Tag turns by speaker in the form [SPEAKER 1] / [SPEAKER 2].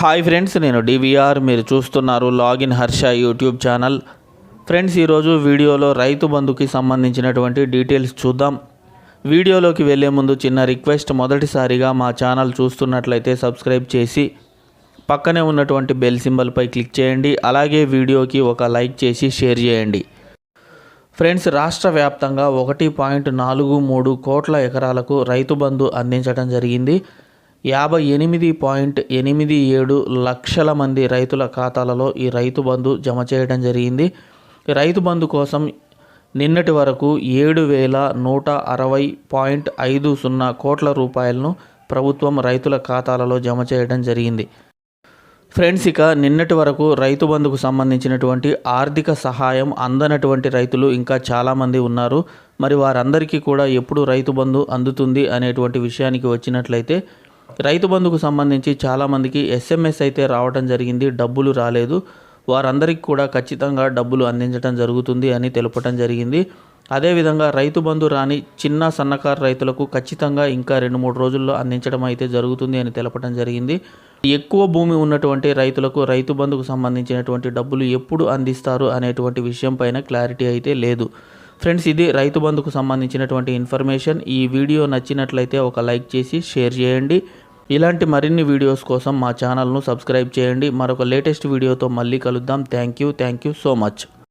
[SPEAKER 1] Hi friends నేను DVR మీరు చూస్తున్నారు login Harsha YouTube channel friends ఈరోజు వీడియోలో రైతు బంధుకి సంబంధించినటువంటి డీటెయిల్స్ చూద్దాం. వీడియోలోకి వెళ్ళే ముందు చిన్న రిక్వెస్ట్ మొదటిసారిగా మా ఛానల్ చూస్తున్నట్లయితే సబ్స్క్రైబ్ చేసి పక్కనే ఉన్నటువంటి బెల్ సింబల్పై క్లిక్ చేయండి. అలాగే వీడియోకి ఒక లైక్ చేసి షేర్ చేయండి. ఫ్రెండ్స్ రాష్ట్ర వ్యాప్తంగా ఒకటి పాయింట్ నాలుగు మూడు కోట్ల ఎకరాలకు రైతు బంధు అందించడం జరిగింది. యాభై ఎనిమిది పాయింట్ ఎనిమిది ఏడు లక్షల మంది రైతుల ఖాతాలలో ఈ రైతు బంధు జమ చేయడం జరిగింది. రైతు బంధు కోసం నిన్నటి వరకు ఏడు వేల నూట అరవై పాయింట్ ఐదు సున్నా కోట్ల రూపాయలను ప్రభుత్వం రైతుల ఖాతాలలో జమ చేయడం జరిగింది. ఫ్రెండ్స్ ఇక నిన్నటి వరకు రైతు బంధుకు సంబంధించినటువంటి ఆర్థిక సహాయం అందనటువంటి రైతులు ఇంకా చాలామంది ఉన్నారు. మరి వారందరికీ కూడా ఎప్పుడు రైతు బంధు అందుతుంది అనేటువంటి విషయానికి వచ్చినట్లయితే రైతు బంధుకు సంబంధించి చాలామందికి ఎస్ఎంఎస్ అయితే రావడం జరిగింది. డబ్బులు రాలేదు. వారందరికీ కూడా ఖచ్చితంగా డబ్బులు అందించడం జరుగుతుంది అని తెలుపటం జరిగింది. అదేవిధంగా రైతు బంధు రాని చిన్న సన్నకారు రైతులకు ఖచ్చితంగా ఇంకా రెండు మూడు రోజుల్లో అందించడం అయితే జరుగుతుంది అని తెలపడం జరిగింది. ఎక్కువ భూమి ఉన్నటువంటి రైతులకు రైతు బంధుకు సంబంధించినటువంటి డబ్బులు ఎప్పుడు అందిస్తారు అనేటువంటి విషయం పైన క్లారిటీ అయితే లేదు. ఫ్రెండ్స్ ఇది రైతు బంధుకు సంబంధించినటువంటి ఇన్ఫర్మేషన్. ఈ వీడియో నచ్చినట్లయితే ఒక లైక్ చేసి షేర్ చేయండి. ఇలాంటి మరిన్ని వీడియోస్ కోసం మా ఛానల్ను సబ్స్క్రైబ్ చేయండి. మరొక లేటెస్ట్ వీడియోతో మళ్ళీ కలుద్దాం. Thank you. Thank you so much.